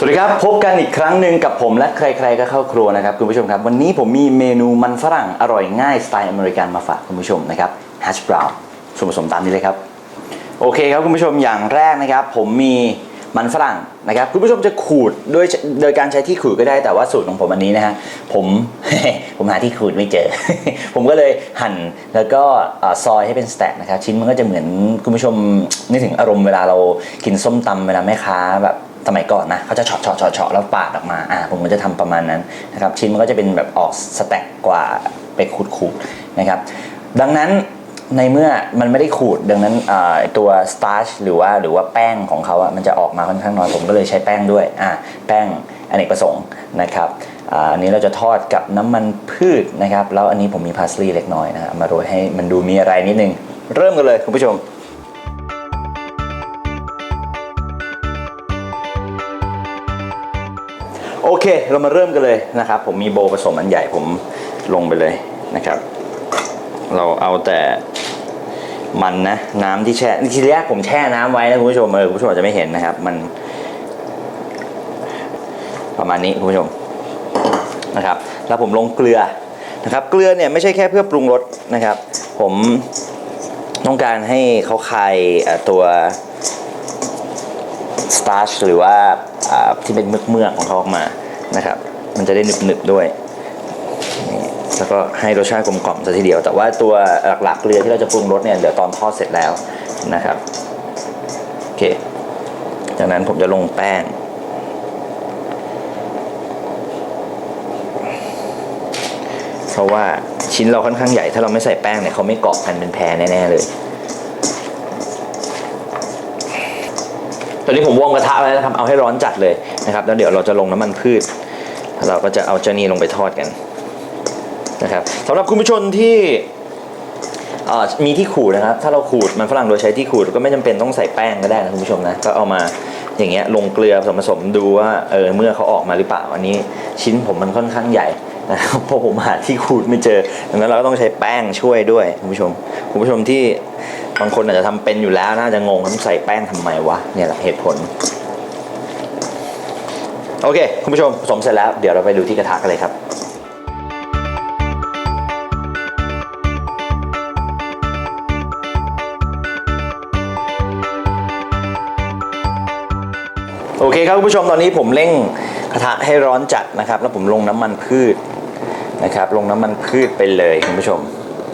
สวัสดีครับ พบกันอีกครั้งหนึ่งกับผมและใครๆก็เข้าครัวนะครับคุณผู้ชมครับ วันนี้ผมมีเมนูมันฝรั่งอร่อยง่ายสไตล์อเมริกันมาฝากคุณผู้ชมนะครับแฮชบราวน์ส่วนผสมตามนี้เลยครับ โอเคครับคุณผู้ชมอย่างแรกนะครับ ผมมีมันฝรั่งนะครับคุณผู้ชมจะขูดโดยโดยการใช้ที่ขูดก็ได้แต่ว่าสูตรของผมอันนี้นะฮะผมผมหาที่ขูดไม่เจอ ผมก็เลยหั่นแล้วก็ซอยให้เป็นสแต็กนะครับชิ้นมันก็จะเหมือนคุณผู้ชมนึกถึงอารมณ์เวลาเรากินส้มตำเวลาแม่ค้าแบบ สมัยก่อนนะเขาจะเฉาะเฉาะเฉาะเฉาะแล้วปาดออกมาอ่าผมก็จะทำประมาณนั้นนะครับชิ้นมันก็จะเป็นแบบออกสแต็กกว่าไปขูดขูดๆนะครับดังนั้นในเมื่อมันไม่ได้ขูดดังนั้นตัวสตาร์ชหรือว่าหรือว่าแป้งของเขาอะมันจะออกมาค่อนข้างน้อยผมก็เลยใช้แป้งด้วยอ่าแป้งอเนกประสงค์นะครับอาอันนี้เราจะทอดกับน้ำมันพืชนะครับ แล้วอันนี้ผมมีพาสลีย์เล็กน้อยนะครับมาโรยให้มันดูมีอะไรนิดนึง เริ่มกันเลยคุณผู้ชม โอเค เรามาเริ่มกันเลยนะครับ ผมมีโบผสมอันใหญ่ผมลงไปเลยนะครับ เราเอาแต่มันนะ น้ำที่แช่ทีแรกผมแช่น้ำไว้นะคุณผู้ชมเออคุณผู้ชมอาจจะไม่เห็นนะครับ มัน ประมาณนี้คุณผู้ชมนะครับ แล้วผมลงเกลือนะครับ เกลือเนี่ยไม่ใช่แค่เพื่อปรุงรสนะครับ ผมต้องการให้เขาคายตัว สตาร์ชหรือว่าที่เป็นเมือกเมือกๆของเขาออกมานะครับ มันจะได้หนึบๆด้วยแล้วก็ให้รสชาติกลมกล่อมซะทีเดียว แต่ว่าตัวหลักๆเกลือที่เราจะปรุงรสเนี่ยเดี๋ยวตอนทอดเสร็จแล้วนะครับโอเคจากนั้นผมจะลงแป้งเพราะว่าชิ้นเราค่อนข้างใหญ่ ถ้าเราไม่ใส่แป้งเนี่ยเขาไม่เกาะกันเป็นแพรแน่ๆเลย ตอนนี้ผมวอร์มกระทะไว้นะครับ เอาให้ร้อนจัดเลยนะครับ แล้วเดี๋ยวเราจะลงน้ำมันพืช เราก็จะเอาเจ้านี้ลงไปทอดกันนะครับสำหรับคุณผู้ชมที่มีที่ขูดนะครับ ถ้าเราขูดมันฝรั่งโดยใช้ที่ขูดก็ไม่จำเป็นต้องใส่แป้งก็ได้นะคุณผู้ชมนะ ก็เอามา อย่างเงี้ยลงเกลือผสมผสมดูว่าเออเมื่อเขาออกมาหรือเปล่าอันนี้ ชิ้นผมมันค่อนข้างใหญ่นะครับเพราะผมหาที่ขูดไม่เจอดังนั้นเราก็ต้องใช้แป้งช่วยด้วยคุณผู้ชมคุณผู้ชมที่บางคนอาจจะทำเป็นอยู่แล้วน่าจะงงต้องใส่แป้งทำไมวะเนี่ยแหละเหตุผลโอเคคุณผู้ชมผสมเสร็จแล้วเดี๋ยวเราไปดูที่กระทะกันเลยครับ โอเคครับคุณผู้ชมตอนนี้ผมเร่งกระทะให้ร้อนจัดนะครับ แล้วผมลงน้ำมันพืชนะครับ ลงน้ำมันพืชไปเลยคุณผู้ชม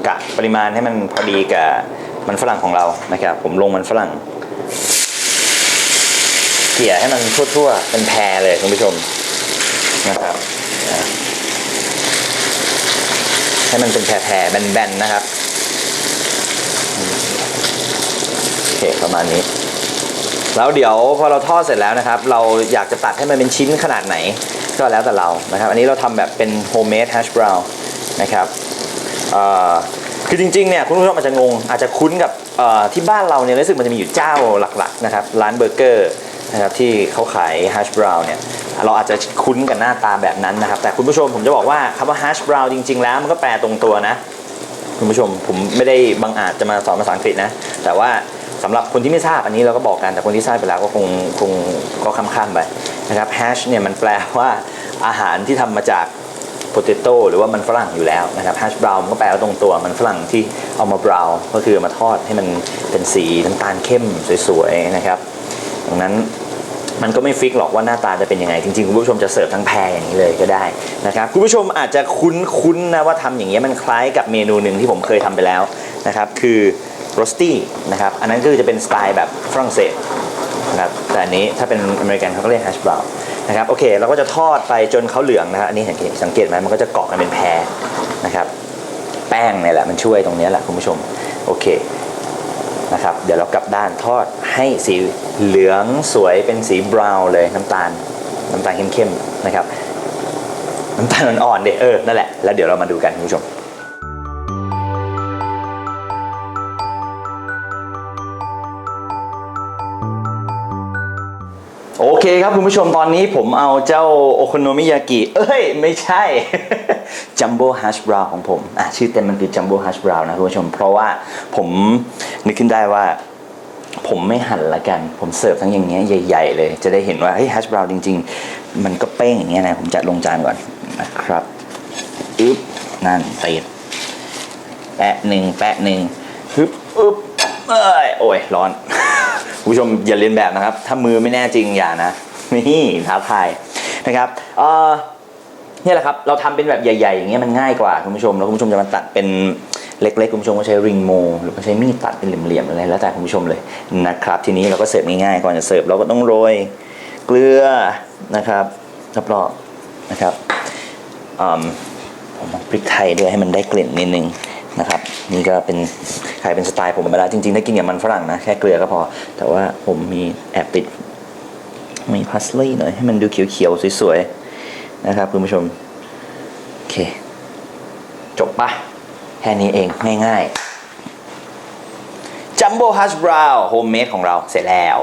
กะปริมาณให้มันพอดีกับมันฝรั่งของเรานะครับ ผมลงมันฝรั่งเกี่ยให้มันทั่วๆเป็นแพรเลยคุณผู้ชมนะครับให้มันเป็นแพรๆแบนๆนะครับโอเคประมาณนี้ แล้วเดี๋ยวพอเราทอดเสร็จแล้วนะครับ เราอยากจะตัดให้มันเป็นชิ้นขนาดไหน ก็แล้วแต่เรานะครับ อันนี้เราทำแบบเป็นโฮมเมดแฮชบราวน์นะครับคือจริงๆเนี่ยคุณผู้ชมอาจจะงงอาจจะคุ้นกับที่บ้านเราเนี่ยรู้สึกมันจะมีอยู่เจ้าหลักๆนะครับร้านเบอร์เกอร์นะครับที่เขาขายแฮชบราวน์เนี่ยเราอาจจะคุ้นกับหน้าตาแบบนั้นนะครับ แต่คุณผู้ชมผมจะบอกว่าคำว่าแฮชบราวน์จริง ๆ แล้วมันก็แปลตรงตัวนะ คุณผู้ชมผมไม่ได้บังอาจจะมาสอนภาษาอังกฤษนะ แต่ว่า สำหรับคนที่ไม่ทราบอันนี้เราก็บอกกันแต่คนที่ทราบไปแล้วก็คงคงก็ข้ามๆไปนะครับแฮชเนี่ยมันแปลว่าอาหารที่ทำมาจากโพเตโต้หรือว่ามันฝรั่งอยู่แล้วนะครับแฮชบราวน์ก็แปลว่าตรงตัวมันฝรั่งที่เอามาบราวน์ก็คือมาทอดให้มันเป็นสีน้ำตาลเข้มสวยๆนะครับดังนั้นมันก็ไม่ฟิกหรอกว่าหน้าตาจะเป็นยังไง จริงๆ คุณผู้ชมจะเสิร์ฟทั้งแพรอย่างนี้เลยก็ได้นะครับคุณผู้ชมอาจจะคุ้นๆนะว่าทำอย่างเงี้ยมันคล้ายกับเมนูหนึ่งที่ผมเคยทำไปแล้วนะครับ คือ โรสตี้นะครับ อันนั้นก็คือจะเป็นสไตล์แบบฝรั่งเศสนะครับแต่อันนี้ถ้าเป็นอเมริกันเขาก็เรียกแฮชบราวน์นะครับโอเคเราก็จะทอดไปจนเขาเหลืองนะครับอันนี้เห็นสังเกตไหมมันก็จะเกาะกันเป็นแพรนะครับแป้งเนี่ยแหละมันช่วยตรงนี้แหละคุณผู้ชมโอเคนะครับเดี๋ยวเรากลับด้านทอดให้สีเหลืองสวยเป็นสีบราวน์เลยน้ำตาลน้ำตาลเข้มๆนะครับน้ำตาลอ่อนๆเด็เออนั่นแหละแล้วเดี๋ยวเรามาดูกันคุณผู้ชม โอเคครับคุณผู้ชมตอนนี้ผมเอาเจ้าโอโคโนมิยากิ เอ้ย ไม่ใช่ จัมโบ้ฮัชบราวของผม อะ ชื่อเต็มมันคือจัมโบ้ฮัชบราวนะคุณผู้ชม เพราะว่าผมนึกขึ้นได้ว่า ผมไม่หั่นละกัน ผมเสิร์ฟทั้งอย่างเงี้ยใหญ่ ๆ เลย จะได้เห็นว่า เฮ้ยแฮชบราวน์จริง ๆ มันก็เป้งอย่างเงี้ยนะ ผมจัดลงจานก่อนนะครับอึ๊บนั่นติดแปะหนึ่งแปะหนึ่งฮึบอึ๊บเอ้ยโอ้ยร้อน คุณผู้ชมอย่าเรียนแบบนะครับ ถ้ามือไม่แน่จริงอย่านะนี่ท้าทายนะครับเอ่อนี่แหละครับเราทำเป็นแบบใหญ่ๆอย่างเงี้ยมันง่ายกว่าคุณผู้ชมแล้วคุณผู้ชมจะมาตัดเป็นเล็กๆคุณผู้ชมก็ใช้ริงโมหรือว่าใช้มีดตัดเป็นเหลี่ยมๆอะไรแล้วแต่คุณผู้ชมเลยนะครับ ทีนี้เราก็เสิร์ฟง่ายๆก่อนจะเสิร์ฟเราก็ต้องโรยเกลือนะครับรอบๆนะครับอืมผมเอาพริกไทยด้วยให้มันได้กลิ่นนิดนึงนะครับ นี่ก็เป็นใครเป็นสไตล์ผมไปแล้วจริงๆถ้ากินกับมันฝรั่งนะ แค่เกลือก็พอ แต่ว่าผมมีแอบปิด มีพาสลีย์หน่อย ให้มันดูเขียวๆ สวยๆ นะครับคุณผู้ชม โอเค จบปะแค่นี้เอง ง่ายๆจัมโบ้ฮัชบราวน์โฮมเมดของเราเสร็จแล้ว